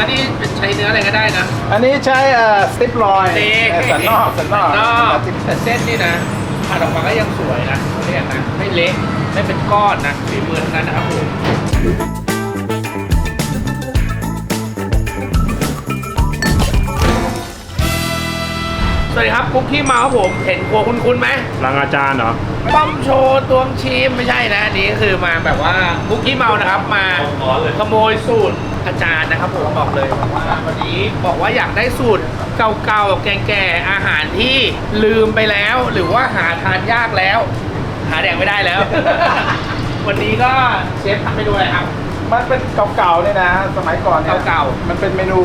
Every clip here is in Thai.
อนี่เป็นใช้เนื้ออะไรก็ได้นะ อันนี้ใช้เอ่อสติปลอยเต๊เอ่อสันนอกสันนอกนอกสติปแต่เส้นนี่นะผัดออกมาก็ยังสวยนะเขาเรียกนะไม่เละไม่เป็นก้อนนะฝีมือทั้งนั้นนะครับผมสวัสดีครับคุกกี้เมาส์ผมเห็นครัวคุ้นๆไหมรังอาจารย์เหรอป้อมโชว์ตวงชีมไม่ใช่นะอันนี้คือมาแบบว่าคุกกี้เมานะครับ มาขโมยสูตร อาจารย์นะครับผมบอกเลยว่าวันนี้บอกว่าอยากได้สูตรเก่าๆแก่ๆอาหารที่ลืมไปแล้ว หรือว่าหาทานยากแล้ว หาแดงไม่ได้แล้ว วันนี้ก็เชฟทำเมนูอะไรครับ มันเป็นเก่าๆเนี่ยนะ สมัยก่อนเนี่ยเก่ามันเป็นเมนู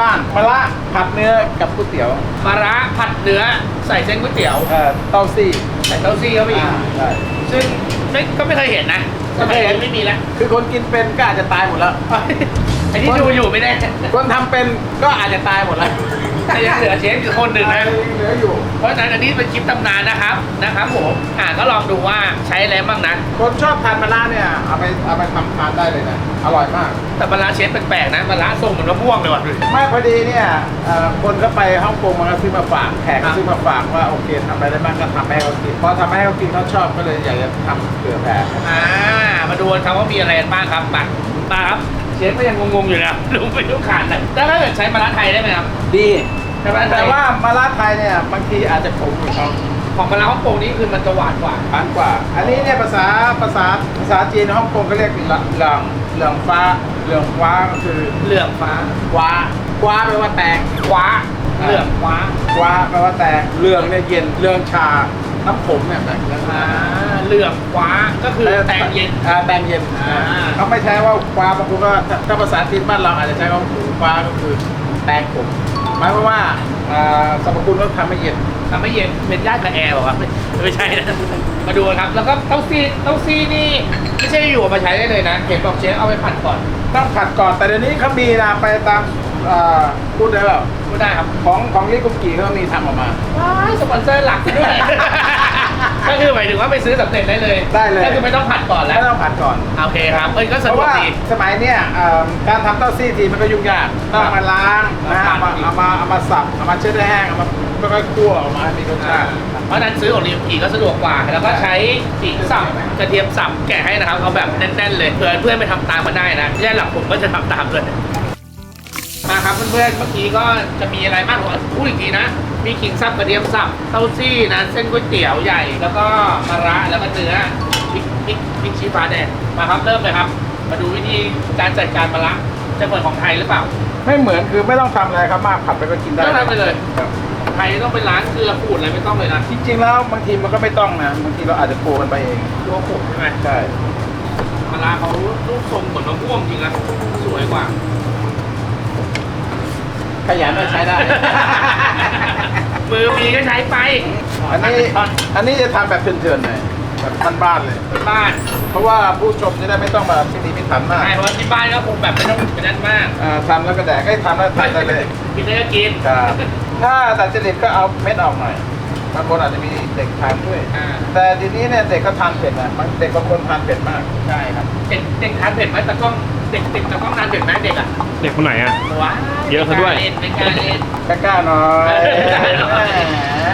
บ้านๆมะระผัดเนื้อกับก๋วยเตี๋ยวมะระผัดเนื้อใส่เส้นก๋วยเตี๋ยวเอ่อเต้าซี่ใส่เต้าซี่เข้าไปอีกใช่ ซึ่งไม่ก็ไม่เคยเห็นนะสมัยนี้ไม่มีแล้ว คือคนกินเป็นก็อาจจะตายหมดแล้ว ไอ้ที่ดูอยู่ไม่แน่คนทำเป็นก็อาจจะตายหมดแล้วแต่ยังเหลือเชฟอยู่คนหนึ่งนะ เหลืออยู่ เพราะฉะนั้นอันนี้เป็นคลิปตำนานนะครับนะครับผมอ่าก็ลองดูว่าใช้อะไรบ้างนะ คนชอบทานมะระเนี่ยเอาไปเอาไปทำทานได้เลยนะ อร่อยมาก แต่มะระเชฟแปลกๆนะมะระทรงเหมือนมะม่วงเลยว่ะไม่พอดีเนี่ยเอ่อคนก็ไปฮ่องกงมาก็ซื้อมาฝากแขกครัก็บ ซื้อมาฝากว่าโอเคทำอะไรได้บ้างก็ทำให้เขากินพอทำให้เขากินเขาชอบก็เลยอยากจะทำเผื่อแผ่อ่ามาดูกันครับว่ามีอะไรกันบ้างครับมามาครับ เชฟก็ยังงงๆอยู่นะดูไม่รู้ขาดเลยแต่ถ้าเกิดใช้มะระไทยได้ไหมครับดีใช้มะระไทแต่ยว่ามะระไทยเนี่ยบางทีอาจจะขมอยู่เขาของมะระฮ่องกงนี่คือมันจะหวานกว่าหวานกว่า อันนี้เนี่ยภาษาภาษาภาษาจีนฮ่องกงก็เรียกเหลืองเหลืองเหลืองฟ้าเหลืองฟ้าก็คือเหลืองฟ้ากว้ากว้าแปลว่าแตงคว้าเหลืองคว้ากว้าแปลว่าแตงเหลืองเนี่ยเย็นเหลืองชาน้ำขมเนี่ยแบบนั้นอ่า เหลืองคว้าก็คือแตงเย็นอ่าแตงเย็นอ่าเขาไม่ใช้ว่าคว้าบางคนก็ถ้าถ้าภาษาจีนบ้านเราอาจจะใช้ว่าคว้าก็คือแตงขมหมายความว่าอ่าสรรพคุณก็ทำให้เย็นทำให้เย็นเป็นญาติกับแอร์เหรอวะไม่ไม่ใช่นะมาดูกันครับ แล้วก็เต้าซี่เต้าซี่นี่ไม่ใช่อยู่เอามาใช้ได้เลยนะเห็นบอกเชฟเอาไปผัดก่อน ต้องผัดก่อนแต่เดี๋ยวนี้เขามีนะไปตามอ่าพูดได้เปล่าก็ได้ครับ ของของลิกุมกีเขามีทำออกมาว้ายสปอนเซอร์หลักด้วย ก็คือหมายถึงว่าไปซื้อสำเร็จได้เลยได้เลย ก็คือไม่ต้องผัดก่อนแล้วไม่ต้องผัดก่อน โอเคครับเอ้ยก็เพสะดราะวกว่าดี สมัยเนี้ยเอ่อการทำเต้าซี่ทีมันก็ยุ่งยากต้องเอามาล้างนะครัเอาบมาเอามาเอามาสับเอามาเช็ดให้แห้งเอามาค่อยๆคั่วออกมาให้มีรสชาติ เพราะฉะนั้นซื้อของรีมกีก็สะดวกกว่า แล้วก็ใช้ขิงสับกระเทียมสับแกะให้นะครับ เอาแบบแน่นๆเลยเผื่อเพื่อนไปทำตามมาได้นะไม่ใช่หลักผมก็จะทำตามเลยมาครับเพื่อนๆเมื่อกี้ก็จะมีอะไรบ้างผมพูดอีกทีนะ มีขิงสับกระเทียมสับเต้าซี่นะเส้นก๋วยเตี๋ยวใหญ่ แล้วก็มะระแล้วก็เนื้อพริกพริกพริกชี้ฟ้าแดงมาครับเริ่มเลยครับ มาดูวิธีการจัดการมะระจะเหมือนของไทยหรือเปล่าไม่เหมือนคือไม่ต้องทำอะไรครับมากผัดไปก็กินได้ไม่ต้องทำอะไรเลยครับไทยต้องไปล้างเกลือขูดอะไรไม่ต้องเลยนะจริงๆแล้วบางทีมันก็ไม่ต้องนะบางทีเราอาจจะโกกันไปเองตัวขูดใช่ไหมใช่มะระเขารูปทรงเหมือนมะม่วงจริงนะสวยกว่า ขยันก็ใช้ได้ มือมีก็ใช้ไปอันนี้ตอนอันนี้จะทำแบบเถื่อนๆหน่อยแบบบ้านๆเลย บ้านเพราะว่าผู้ชมจะได้ไม่ต้องมาพิธีพิถันมากใช่เพราะว่าที่บ้านก็คงแบบไม่ต้องเป็นนั่นมากอ่าทำแล้วก็แดกให้ทำแล้วทานได้เลยกินได้ก็กินครับถ้าตัดจริตก็เอาเม็ดออกหน่อยบางคนอาจจะมีเด็กทานด้วยอ่าแต่ทีนี้เนี่ยเด็กก็ทานเผ็ดนะบางเด็กบางคนทานเผ็ดมากใช่ครับเด็กเด็กทานเผ็ดไหมแต่กล้อง เด็กเด็กแต่กล้องทานเผ็ดไหมเด็กอะเด็กคนไหนอะ ว้าเยอะซะด้วย ไม่กล้าเล่น กล้าๆหน่อยได้หน่อย แหม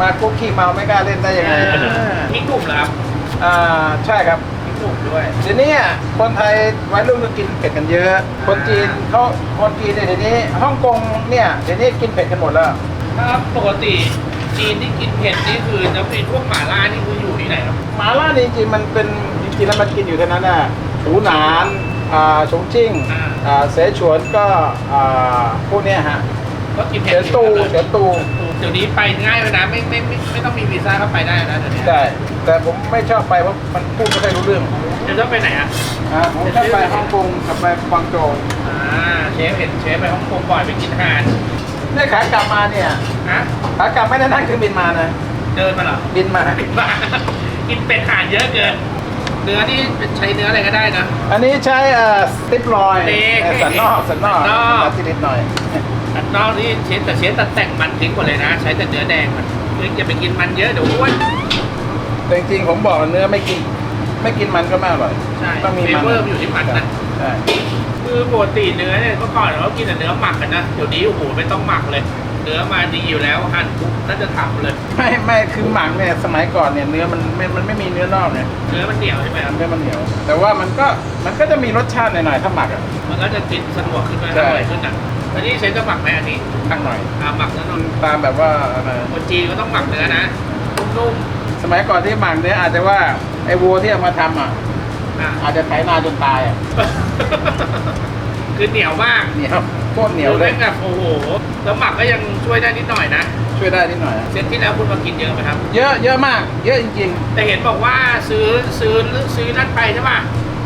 มาคุกขี้เมาไม่กล้าเล่นได้ยังไงไม่กล้าเล่นมีกลุ่มเหรอครับอ่าใช่ครับ มีกลุ่มด้วย เดี๋ยวนี้คนไทยวัยรุ่นก็กินเผ็ดกันเยอะ คนจีนเขาคนจีนเนี่ยเดี๋ยวนี้ฮ่องกงเนี่ยเดี๋ยวนี้กินเผ็ดกันหมดแล้ว ถ้าปกติจีนที่กินเผ็ดนี่คือจะเป็นพวกหม่าล่านี่คืออยู่ที่ไหนครับหมาล่านี่จริงๆมันเป็นจริงๆแล้วมันกินอยู่เท่านั้นน่ะหูหนาน อ่าฉงจิ้งอ่า อ่าเสฉวนก็อ่าพวกเนี้ยฮะ ก็กินเผ็เสีดยตูเสียตูเดี๋ยวนี้ไปง่ายเลยนะไม่ไม่ไม่ไม่ต้องมีวีซ่าเข้าไปได้นะเดี๋ยวนี้ใช่แต่ผมไม่ชอบไปเพราะมันพูดไม่ค่อยรู้เรื่องเดี๋ยวต้องไปไหนอะอ่าผมชอบไปฮ่องกงกับไปกวางโจวอ่าเชฟเห็นเชฟไปฮ่องกงบ่อยไปกินอาหารเนี่ยขากลับมาเนี่ยฮะขากลับไม่ได้นั่งเครื่องบินมานะเดินมาเหรอบินมาบินมากินเป็ดห่านเยอะเกิน เนื้อนี่เป็นใช้เนื้ออะไรก็ได้นะ อันนี้ใช้เอ่อสติปลอยเต๊กเอ่อสันนอกสันนอกสันนอก สันนิดหน่อยอันนอกนี่เชฟแต่เชฟตัดแต่งมันทิ้งหมดเลยนะ ใช้แต่เนื้อแดงมันคืออย่าไปกินมันเยอะเดี๋ยวอ้วน แต่จริงๆผมบอกเนื้อไม่กิน ไม่กินมันก็ไม่อร่อยใช่ต้องมีมันเฟเวอร์มันอยู่ที่มันนะ ใช่กคือปกติเนื้อเนี่ยเมื่อก่อนเรากินแต่เนื้อหมักกันนะเดี๋ยวนี้โอ้โหไม่ต้องหมักเลย เนื้อมาดีอยู่แล้วหั่นปุ๊บน่าจะทำเลย ไม่ไม่คือหมักเนี่ยสมัยก่อนเนี่ยเนื้อมันไม่มันไม่มีเนื้อนอกเนี่ยเนื้อมันเหนียวใช่ไหมครับเนื้อมันเหนียว แต่ว่ามันก็มันก็จะมีรสชาติหน่อยๆถ้าหมักอะมันก็จะกินสะดวกขึ้นมาใช่ อร่อยขึ้นอะอันนี้ใช้จะหมักไหมอันนี้ข้างหน่อยอ่าหมักแล้วนนตามแบบว่าอะไรคนจีนก็ต้องหมักเนื้อนะนุ่มสมัยก่อนที่หมักเนี่ยอาจจะว่าไอ้วัวที่เอามาทำอะๆอะ อาจจะไถนาจนตายอะ คือเหนียวมาก เหนียว โคตรเหนียวเลแม่ยงแบบโอ้โหแล้วหมักก็ยังช่วยได้นิดหน่อยนะช่วยได้นิดหน่อยเซตที่แล้วคุณมากินเยอะไหมครับ เยอะเยอะมาก เยอะจริงแต่เห็นบอกว่าซื้อซื้อซื้อนั่นไปใช่ป่ะ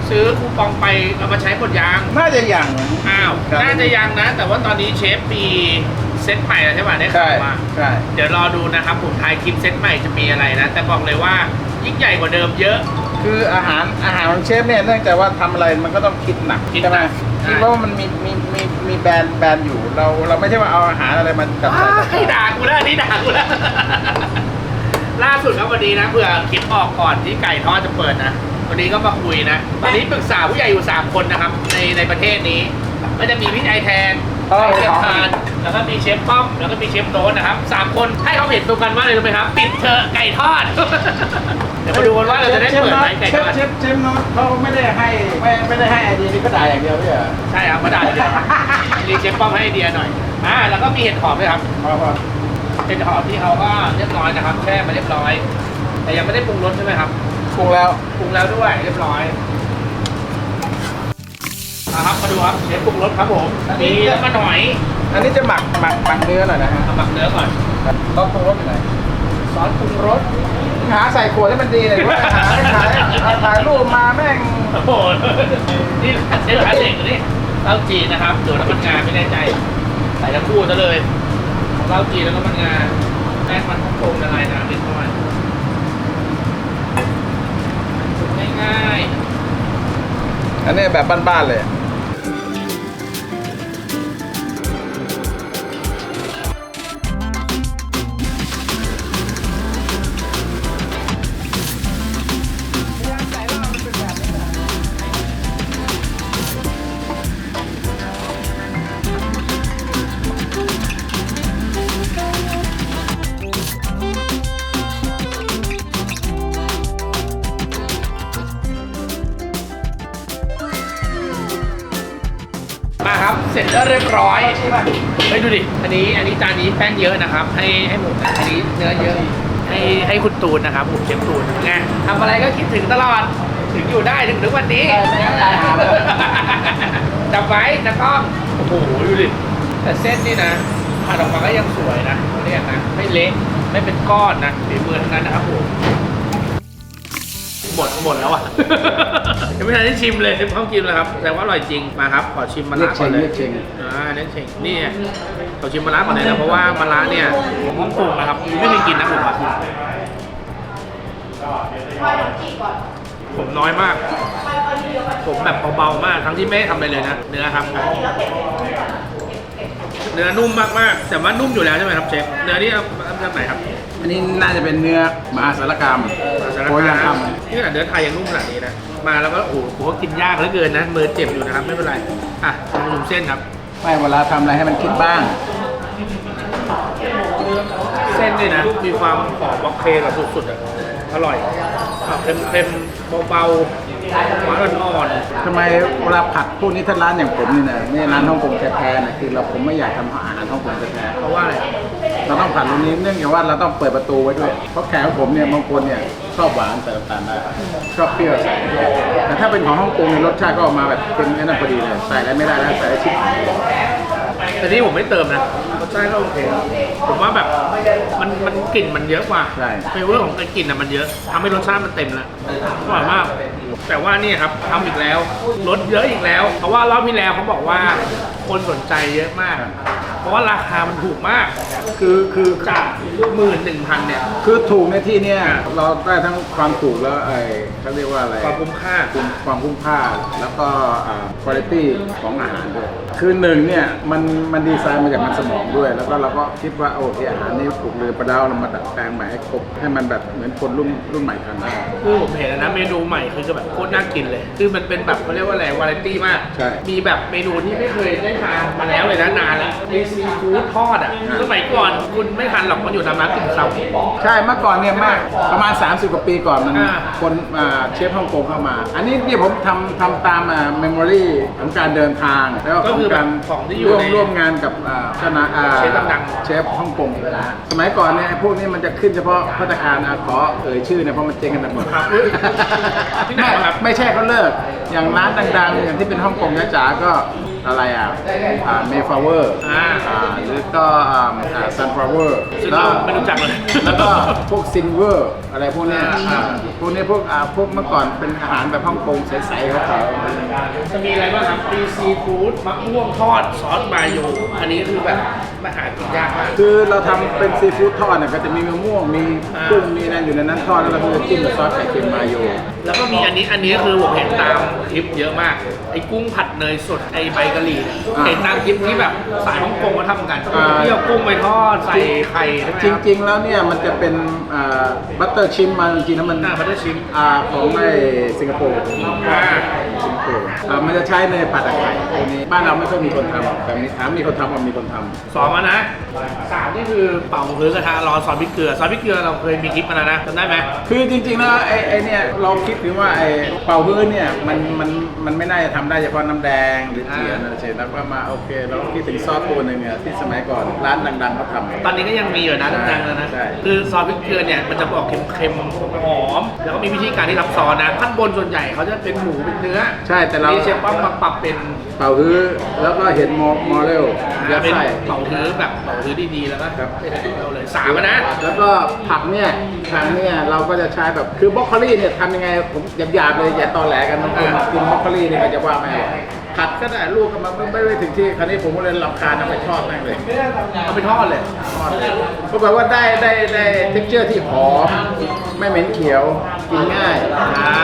ซื้อคูปองไปเอามาใช้หมดยางๆ น่าจะอย่างนะ อ้าวครับ น่าจะยังนะ แต่ว่าตอนนี้เชฟมีเซตใหม่แล้วใช่ป่ะได้ใช่ข่าวมาใช่ เดี๋ยวรอดูนะครับผมทายคลิปเซตใหม่จะมีอะไรนะ แต่บอกเลยว่ายิ่งใหญ่กว่าเดิมเยอะ คืออาหารอาหารของเชฟเนี่ยเนื่องจากว่าทำอะไรมันก็ต้องคิดหนักคิดใช่ไหมหนัก ใช่คิดว่ามันมีมีมีมีแบรนด์แบรนด์อยู่เราเราไม่ใช่ว่าเอาอาหารอะไรมันจับใส่ให้ด่ากูแล้วอันนี่ด่ากูแล้ว ล่าสุดครับวันนี้นะเผื่อคลิปออกก่อนที่ไก่ทอดจะเปิดนะวันนี้ก็มาคุยนะตอนนี้ปรึกษาผู้ใหญ่อยู่3คนนะครับ ในในประเทศนี้ ก็จะมีพี่ไอแทน เออเชฟทานแล้วก็มีเชฟป้อม แล้วก็มีเชฟโต๊ะนะครับสามคนให้เขาเห็นตรงกันว่าอะไรรู้ไหมครับ ปิดเถอะไก่ทอด เดี๋ยวมาดูกันว่าเราจะได้เปิดไหมไก่เชทฟอด เชฟเชฟโน้ตเขาไม่ได้ให้ไม่ไม่ได้ให้ไอเดียนี่ก็ด่าอย่างเดียวไม่ใช่เหรอใช่ครับมาด่าเดี๋ยวรีเชฟป้อมให้ไอเดียหน่อย อ่า แล้วก็มีเห็ดหอมด้วยครับพอพอเห็ดหอมที่เขาก็เรียบร้อยนะครับ แช่มาเรียบร้อย แต่ยังไม่ได้ปรุงรสใช่ไหมครับ ปรุงแล้ว ปรุงแล้วด้วยเรียบร้อย เอาครับมาดูครับเชฟปรุงรสครับผมมีแล้วก็หน่อยอันนี้จะหมักหมักหมักเนื้อหน่อยนะฮะเอาหมักเนื้อก่อนต้องปรุงรสอยู่ไหนซอสปรุงรสหาใส่ขวดให้มันดีเลยว่าหาให้ขายเอาถ่ายรูปมาแม่งโอ้โหนี่เชฟร้านเด็กนี่เหล้าจีนนะครับเดี๋ยวน้ำมันงาไม่แน่ใจ ใส่ทั้งคู่ซะเลยเหล้าจีนแล้วก็มันงาแป้งมันฮ่องกงละลายน้ำนิดหน่อยง่ายๆอันนี้แบบบ้านๆเลย เสร็จแล้วเรียบร้อยเฮ้ยดูดิ อันนี้อันนี้จานนี้แป้งเยอะนะครับ ให้ให้หมูอันนี้เนื้อเยอะ ให้ให้คุณตูนนะครับผมเชฟตูนไงทำอะไรก็คิดถึงตลอด ถึงอยู่ได้ถึงถึงวันนี้ใช่ไม่ได้หาเลยจับไว้นะกล้องโอ้โหดูดิ แต่เส้นนี่นะผัดออกมาก็ยังสวยนะเขาเรียกนะ ไม่เละ ไม่เป็นก้อนนะฝีมือทั้งนั้นนะครับผม หมดหมดแล้วอะ ยังไม่ทันได้ชิมเลยพร้อมกินแล้วครับแต่ว่าอร่อยจริงมาครับ ขอชิมมะระก่อนเลยเรียกเชงอ่าเน้นเชงนี่ไงขอชิมมะระก่อนเลยนะเพราะว่ามะระเนี่ยผมฮ่องกงนะครับไม่เคยกินนะผมอะผมน้อยมาก ผมแบบเบาๆมากทั้งที่ไม่ได้ทำอะไรเลยนะเนื้อครับ เนื้อนุ่มมากๆแต่ว่านุ่มอยู่แล้วใช่ไหมครับเชฟเนื้อนี่เอาเอาจากไหนครับ อันนี้น่าจะเป็นเนื้อมหาสารคาม สารโอ้ยยังคามทนี่ขนาดเนื้อไทยยังนุ่มขนาดนี้นะ มาแล้วก็โอ้โหผมว่ากินยากเหลือเกินนะมือเจ็บอยู่นะครับไม่เป็นไรอะลองดูเส้นครับำไม่เวลาทำอะไรให้มันคิดบ้าง เส้นนี่นะมีความหอมวอกเคแบบสุดๆอะอร่อยอะเค็มๆเบาๆหวานอ่อนทำไมเวลาผัดพวกนี้ถ้าร้านอย่างผมนี่นะไม่ใช่ร้านฮ่องกงแท้ๆนะคือเราผมไม่อยากทำอาหารฮ่องกงแท้ๆเพราะว่าอะไรๆเราต้องผัดตรงนี้เนื่องจากว่าเราต้องเปิดประตูไว้ด้วย เพราะแขกของผมเนี่ยบางคนเนี่ย ชอบหวานใส่น้ำตาลได้ชอบเปรี้ยวใส่แต่ถ้าเป็นของฮ่องกงเนี่ยรสชาติก็ออกมาแบบเป็นแค่นั้นพอดีเลยใส่อะไรไม่ได้แล้วใส่ชิปแต่นี่ผมไม่เติมนะรสชาติก็โอเค ผมว่าแบบมันมันกลิ่นมันเยอะกว่าใช่เฟเวอร์ของกลิ่นอะมันเยอะทำให้รสชาติมันเต็มแล้วอร่อยมาก แต่ว่านี่ครับทำอีกแล้วลดเยอะอีกแล้ว เพราะว่ารอบที่แล้วเขาบอกว่าคนสนใจเยอะมาก เพราะว่าราคามันถูกมาก คือคือ จากหมื่นหนึ่งพันเนี่ย คือถูกในที่เนี้ยเราได้ทั้งความถูกแล้วไอ้เขาเรียกว่าอะไรความคุ้มค่า คุ้มความคุ้มค่าแล้วก็คุณภาพของอาหารด้วย คือหนึ่งเนี่ยมันมันดีไซน์มาจากมันสมองด้วย แล้วก็เราก็คิดว่าโอเคอาหารนี้ถูกเลยประดาวเรามาดัดแปลงใหม่ให้ครบให้มันแบบเหมือนคนรุ่นรุ่นใหม่ทานได้คือผมเห็นแล้วนะเมนูใหม่คือจะแบบโคตรน่ากินเลย คือมันเป็นแบบเขาเรียกว่าอะไรวาไรตี้มากใช่มีแบบเมนูที่ไม่เคยได้ทานมาแล้วเลยนะนานแล้วมีซีฟู้ดทอดอะอ่าสมัยก่อนคุณไม่ทานหรอกมันอยู่ตามร้านติ่มซำ ใช่เมื่อก่อนเนี่ยมากประมาณ 30 กว่าปีก่อนมันอ่า คนอ่าเชฟฮ่องกงเข้ามา อันนี้ที่ผมทำทำตามเมมโมรีของการเดินทาง แล้วก็ก็ของคือแบกาบรของที่อยู่ร่วมในร่วมงานกับอ่าเจ้าหนาอ่าเชฟดังๆ เชฟฮ่องกงสมัยก่อนเนี่ยไอ้พวกนี้มันจะขึ้นเฉพาะพัตตาคารอะขอเอ่ยชื่อเนี่ยเพราะมันเจ๊งกันหมด ครับที่ไหนไม่ครับ ไม่ใช่เขาเลิก อย่างร้านดังๆ อย่างที่เป็นฮ่องกงจ๋าๆก็ อะไรอะเมฟลาเวอร์อ่าหรือก็ซันฟลาเวอร์ซึ่งเราไม่รู้จักเลยแล้วก็พวกซินเวอร์อะไรพวกเนี้ยอ่าอ่าพวกนี้พวกอ่าพวกเมื่อก่อนเป็นอาหารแบบฮ่องกงใสๆขาวจะมีอะไรบ้างครับมีซีฟู้ดมะม่วงทอดซอสมาโยอันนี้คือแบบมาหากินยากมากๆคือเราทำเป็นซีฟู้ดทอดเนี่ยก็จะมีมะม่วงมีอ่ากุ้งมีนั่นอยู่ในนั้นทอดแล้วเราก็จะจิ้มกับซอสไข่เค็มมาโยแล้วก็มีอันนี้อันนี้คือผมเห็นตามคลิปเยอะมากไอ้กุ้งผัดเนยสดไอ้ใบกะหรี่เนี่ยอ่าเห็นตามคลิปที่แบบสายฮ่องกงมาทำกันอ่าที่เอากุ้งไปทอดใส่ไข่ใช่ไหมจครับริง ๆ แล้วเนี่ยมันจะเป็นบัตเตอร์ชิมมาจริงๆแล้วมันอ่า butter shrimp อ่าของไอ้สิงคโปร์อ่าสิงคโปร์อ่ามันจะใช้เนยผัดกับไข่พวกนี้บ้านเราไม่ค่อยมีคนทำแบบนี้ถามมีคนทำว่ามีคนทำสองอันนะสามนี่คือเป่าพื้นกระทะร้อนซอสพริกเกลือซอสพริกเกลือเราเคยมีคลิปมาแล้วนะจำได้ไหมคือจริงๆแล้วไอ้ไอ้เนี่ยเราคิดถึงว่าไอ้เป่าฮื้อเนี่ยมันมันมันไม่น่าจะทำได้เฉพาะน้ำแดงหรือเทียนอะไรเชนแล้วก็มาโอเคเราก็คิดถึงซอสตัวหนึ่งเนี่ยที่สมัยก่อนร้านดังๆเขาทำตอนนี้ก็ยังมีอยู่นะดังๆเลยนะ ใช่ คือซอสพริกเกลือเนี่ยมันจะบอกเค็มๆหอม แล้วก็มีวิธีการที่ทำซอสนะขั้นบนส่วนใหญ่เขาจะเป็นหมูเป็นเนื้อใช่แต่เรานี่เชฟป้อมมาปรับเป็นเป่าฮื้อแล้วก็เห็นมอมอเรลยัดเป็นไส้ เป่าฮื้อแบบเป่าฮื้อดีๆแล้วก็ครับ เป็นเอาเลยสามอะนะ แล้วก็ผักเนี่ยผักเนี่ยเราก็จะใช้แบบคือบรอกโคลี่เนี่ยทำยังไงผมหยาบๆเลยอย่าตอแหลกันบางคนกินบรอกโคลี่เนี่ยก็จะว่าไม่อร่อย ผัดก็ได้ลูกก็มาไม่ไม่ไม่ถึงที่คราวนี้ผมก็เลยรำคาญเอาไปทอดแม่งเลยเอาไปทอดเลยทอดเลยก็แปลว่าได้ได้ได้เท็กเจอร์ที่หอมไม่เหม็นเขียวกินง่ายอ่า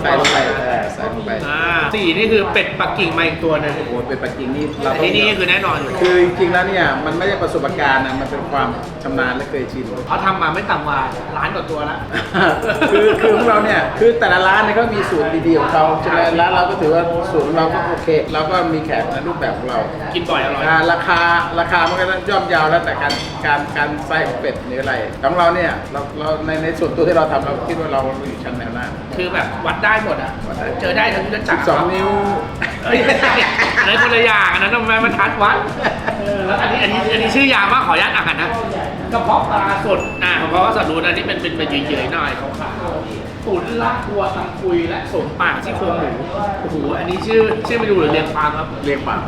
ใส่ลงไปเออใส่ลงไปอ่าสี่นี่คือเป็ดปักกิ่งมาอีกตัวหนึงโอ้โหเป็นปัจจิงนี่เราแต่ที่นี่คือแน่นอนอยู่คือจริงๆแล้วเนี่ยมันไม่ใช่ประสบการณ์นะมันเป็นความชำนาญและเคยชิน เขาทำมาไม่ต่ำกว่าล้านกว่าตัวแล้วคือคือของเราเนี่ยคือแต่ละร้านเนี่ยก็มีสูตรดีๆของเขาใช่ไหมร้านเราก็ถือว่าสูตรของเราก็โอเคเราก็มีแขกในรูปแบบของเรากินบ่อยอร่อยอ่าราคาราคามันก็ย่อมเยาวแล้วแต่การการการไส้ของเป็ดหรืออะไรของเราเนี่ยเราเราในในส่วนตัวที่เราทำเราคิดว่าเราอยู่ชั้นแนวหน้า คือแบบวัดได้หมดอะ วัดได้ เจอได้ทั้งยุทธจักรสองนิ้วเอ้ยอันนั้นคนละอย่างอันนั้นทำไมมันทัดวัดเออแล้วอันนี้อันนี้อันนี้ชื่อยาว่าขออนุญาตอ่านนะกระเพาะปลาสดอ่าเพราะว่าสัตว์รู้นะที่เป็นเป็นเป็นเยื่อยๆหน่อยขาวๆ ตุ๋นลาดตัวตังคุยและสมปากที่โครงหมูโอ้โหอันนี้ชื่อชื่อไม่ดูหรือเรียงความครับ เรียกปาก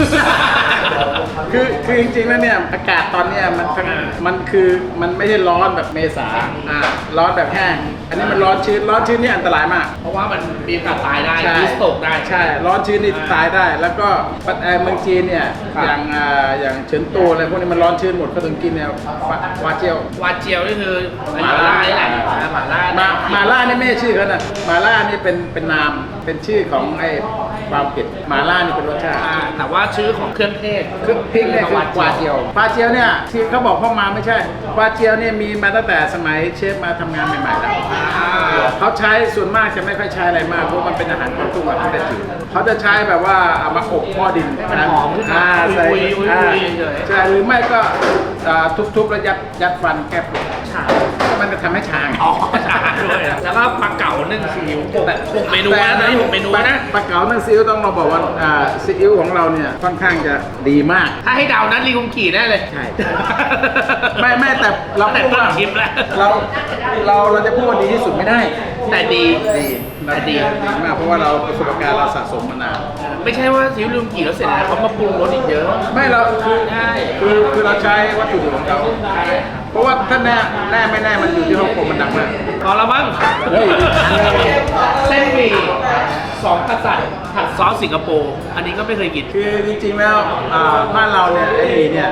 คือคือจริงๆแล้วเนี่ยอากาศตอนเนี้ยมันทั้งมันคือมันไม่ใช่ร้อนแบบเมษาอ่า ร้อนแบบแห้ง อันนี้มันร้อนชื้นร้อนชื้นนี่อันตรายมากเพราะว่ามันมีโอกาสตายได้ใช่มีสโตกได้ ใช่ ร้อนชื้นนี่อ่าตายได้ แล้วก็ปัตเอ่อเมืองจีนเนี่ยครับ อย่างอ่าอย่างเฉินตูอะไรพวกนี้มันร้อนชื้นหมดเขาถึงกินเนี่ยวาวาเจียววาเจียวนี่คือหมาล่านี่แหละอ่าหมาล่ามามาล่านี่ไม่ใช่ชื่อเขานะมาล่านี่เป็นเป็นนามเป็นชื่อของไอ้ความเผ็ดมาล่านี่เป็นรสชาติอ่าแต่ว่าชื่อของเครื่องเทศคือพริกเนี่ยคือวาเจียววาเจียวเนี่ยที่เขาบอกพ่อมาไม่ใช่วาเจียวเนี่ยมีมาตั้งแต่สมัยเชฟมาทำงานใหม่ๆแล้วอ่าเขาใช้ส่วนมากจะไม่ค่อยใช้อะไรมากเพราะมันเป็นอาหารของทุ่งอาหารแต่จืดเขาจะใช้แบบว่าเอามาอบหม้อดินให้มันหอมขึ้นมาอ่าใส่อุยๆอ่าอุยๆเฉยๆใช่หรือไม่ก็อ่าทุบๆแล้วยัดยัดฟันแก้ปวด ฉามันจะทำให้ชาไงอ๋อฉาด้วยอะแล้วก็ปลาเก๋านึ่งซีอิ๊วแต่หกเมนูนะตอนนี้หกเมนูนะปลาเก๋านึ่งซีอิ๊วต้องเราบอกว่าอ่าซีอิ๊วของเราเนี่ยค่อนข้างจะดีมาก ถ้าให้เดานั้นลีกุงกี่แน่เลยใช่ ไม่ไม่แต่เราแต่พูดต้นว่าคลิปแล้ว เราเราเราจะพูดว่าดีที่สุดไม่ได้แต่ดี ดีแต่ดี ดีมากเพราะว่าเราประสบการณ์เราสะสมมานาน ไม่ใช่ว่าซีอิ๊วลีกุงกี่แล้วเสร็จแล้วเขามาปรุงรสอีกเยอะ ไม่เราคือใช่ คือคือเราใช้วัตถุดิบของเขา เพราะว่าถ้าแน่แน่ไม่แน่มันอยู่ที่ฮ่องกงมันดังมาก พอแล้วมั้งเฮ้ยเส้นหมี่สองกษัตริย์ ผัดซอสสิงคโปร์อันนี้ก็ไม่เคยกิน คือจริงๆแล้วอ่าบ้านเราเนี่ยไอ้เนี่ย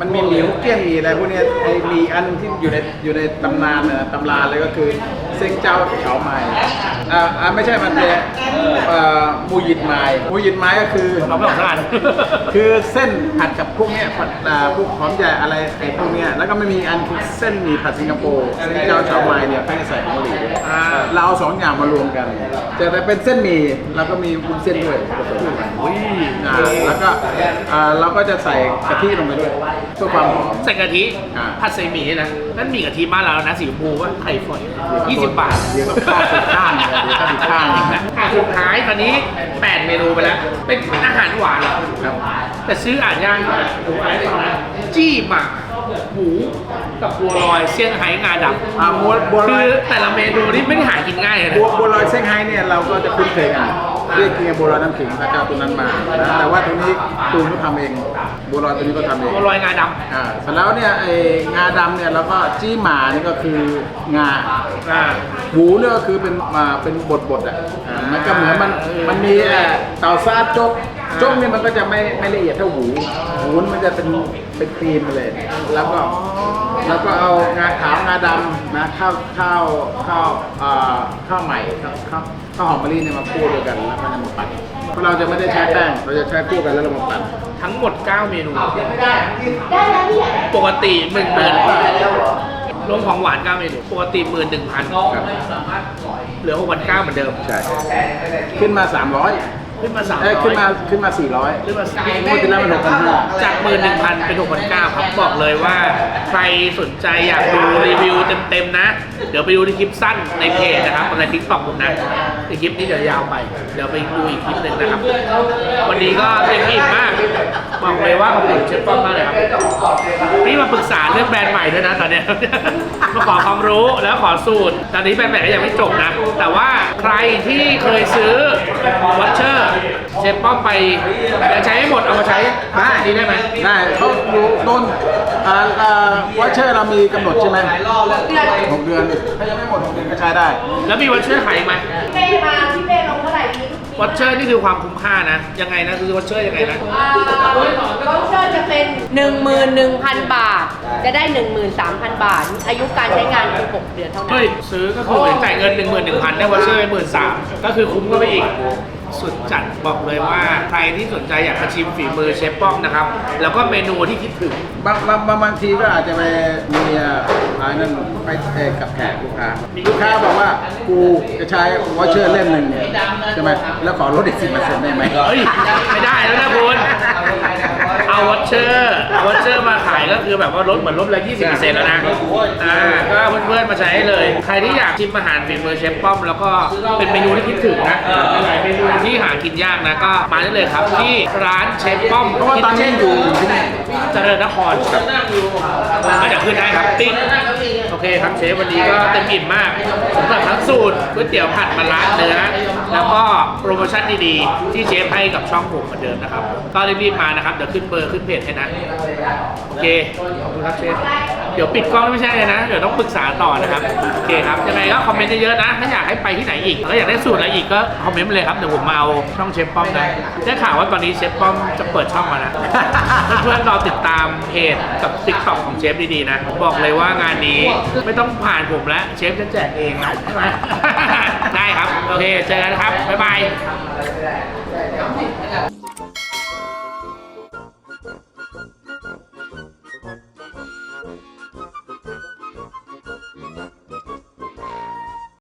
มันมีหมี่ฮุกเกี้ยนหมีอะไรพวกเนี้ยไอ้มีอันที่อยู่ในอยู่ในตำนานนะตำราเลยก็คือเส้นเจ้าเฉาไม้อ่าอ่าไม่ใช่มันเป็นเอ่อมูหยิดไม้มูหยิดไม้ก็คือ เราไม่ออกสารคือเส้นผัดกับพวกเนี้ยผัดอ่าพวกหอมใหญ่อะไรไอ้พวกเนี้ยแล้วก็ไม่มีอันคือเส้นหมี่ผัดสิงคโปร์เส้นเจ้าเฉาไม้เนี่ยไม่ได้ใส่ของหลีด้วยอ่า เราเอาสองอย่างมารวมกัน จะแต่เป็นเส้นหมี่แล้วก็มีวุ้นเส้นด้วยผสมกันอุ้ยอ่าแล้วก็อ่าเราก็จะใส่กะทิลงไปด้วยเพื่อความหอม ใส่กะทิอ่า ผัดใส่หมี่นะ นั่นหมี่กะทิบ้านเรานะสีชมพูว่าไข่ฝอย20บาทเดี๋ยวก็ข้าวติดข้างเลยเดี๋ยวก็ติดข้างอะสุดท้ายตอนนี้8เมนูไปแล้ว เป็นอาหารหวานเหรอ ครับ แต่ซื้ออ่านยากหน่อยผมอ่านให้ฟังนะจี้หมักหมู กับบัวลอยเซี่ยงไฮ้งาดำอ่าบัวบัวลคืออยแต่ละเมนูนี่ไม่ได้หากินง่ายเลยนะบัวบัวลอยเซี่ยงไฮ้เนี่ยเราก็จะคุ้นเคยกันเรียกกินกับบัวลอยน้ำขิงพระเจ้าตัวนั้นมานะแต่ว่าตรงนี้ตูนก็ทำเองบัวลอยตัวนี้ก็ทำเอง บัวลอยงาดอ่าเสร็จแล้วเนี่ยไอ้งาดำเนี่ยเราก็จี้หมานี่ก็คืองาำอ่าหมูเนี่ยก็คือเป็นมาเป็นบดบดๆอะอ่ามันก็เหมือนมันมันมีเอ่อเต่าซาดจก จกเนี่ยมันก็จะไม่ไม่ละเอียดเท่าหมูหมูมันจะเป็นเป็นครีมไปเลย แล้วก็แล้วก็เอางาขาวงาดำนะข้าวข้าวข้าวอ่าข้าวใหม่ข้าวข้าวข้าวหอมมะลิเนี่ยมาคู่ด้วยกันแล้วก็นำมาปั่นเพราะเราจะไม่ได้ใช้แป้งเราจะใช้คู่กันแล้วเรามาปั่นทั้งหมด 9 เมนูปกติหนึ่งหมื่นรวมของหวาน 9 เมนู ปกติหมื่นหนึ่งพันครับเหลือหกพันเก้าเหมือนเดิม ใช่ ขึ้นมา 300 ขึ้นมาสามเอ้ยร้อขึ้นยมาขึ้นมา 400 ขึ้นมาสามงวดที่แล้วมันหกพันห้าจากหมื่นหนึ่งพันเป็นหกพันเก้าครับบอกเลยว่า ใครสนใจอยากดูรีวิวเต็มๆนะ เดี๋ยวไปดูในคลิปสั้นในเพจนะครับในทิกตอกผมนะ ในคลิปนี้เดี๋ยวยาวไป เดี๋ยวไปดูอีกคลิปหนึ่งนะครับ วันนี้ก็เต็มอิ่มมาก บอกเลยว่าขอบคุณเชฟป้อมมากเลยครับ นี่มาปรึกษาเรื่องแบรนด์ใหม่ด้วยนะตอนเนี้ย มาขอความรู้แล้วขอสูตร ตอนนี้แบรนด์ใหม่ก็ยังไม่จบนะ แต่ว่าใครที่เคยซื้อวัชเชอร์เชฟป้อมไปแล้วใช้ให้หมดเอามาใช้ได้ดีได้ไหมได้เขาดูต้นอ่าอ่าวอเชอร์เรามีกำหนดใช่ไหมหกเดือน ถ้ายังไม่หมดหกเดือนก็ใช้ได้ แล้วมีวัชเชอร์ขายอีกไหม เป้มาพี่เป้ลงเท่าไหร่นี้วัชเชอร์นี่คือความคุ้มค่านะ ยังไงนะคือวัชเชอร์ยังไงนะอ่าวอเชอร์จะเป็น 11,000 บาท จะได้ 13,000 บาท อายุการใช้งานคือ 6 เดือนเท่านั้เฮ้น ย ซื้อก็คือเหมือนจ่ายเงิน 1 1 0 0 0ได้วัชเชอร์ไปหมื่นสามก็คือคุ้มก็ไปอีก สุดจัดบอกเลยว่า ใครที่สนใจอยากมาชิมฝีมือเชฟป้อมนะครับ แล้วก็เมนูที่คิดถึง บางบางบางบางทีก็อาจจะไปมีอ่าอะไรนั่นไปเอ่อกับแขกลูกค้าลูกค้าบอกว่ากูจะใช้วอเชอร์เล่มหนึ่งเนี่ยใช่ไหมแล้วขอลดอีกสิบเปอร์เซ็นต์ได้ไหม เฮ้ย ไม่ได้แล้วนะ คือแบบว่าลดเหมือนลดละ20%แล้วนะอ่าก็เพื่อนๆมาใช้ให้เลย ใครที่อยากชิมอาหารฝีมือเชฟป้อม แล้วก็เป็นเมนูที่คิดถึงนะหลายเมนูที่หากินยากนะก็มาได้เลยครับที่ร้านเชฟป้อมเพราะว่าตอนนี้อยู่ที่นี่เจริญนครก็จะขึ้นได้ครับติ๊กโอเคครับเชฟวันนี้ก็เต็มอิ่มมากสำหรับทั้งสูตรก๋วยเตี๋ยวผัดมะระเนื้อ แล้วก็โปรโมชั่นดีๆ ที่เชฟให้กับช่องผมเหมือนเดิมนะครับ ก็รีบๆมานะครับ เดี๋ยวขึ้นเบอร์ขึ้นเพจให้นะ โอเคขอบคุณครับเชฟ เดี๋ยวปิดกล้องไม่ใช่เลยนะ เดี๋ยวต้องปรึกษาต่อนะครับ โอเคครับ ยังไงก็คอมเมนต์เยอะๆนะ ถ้าอยากให้ไปที่ไหนอีกแล้วอยากได้สูตรอะไรอีกก็คอมเมนต์มาเลยครับ เดี๋ยวผมมาเอาช่องเชฟป้อมนะได้ข่าวว่าตอนนี้เชฟป้อมจะเปิดช่องมานะ เพื่อนๆรอติดตามเพจกับติ๊กต็อกของเชฟดีๆนะบอกเลยว่างานนี้ไม่ต้องผ่านผมแล้วเชฟจะแจกเองนะไหมได้ครับ โอเค เจอกันครับ บ๊ายบาย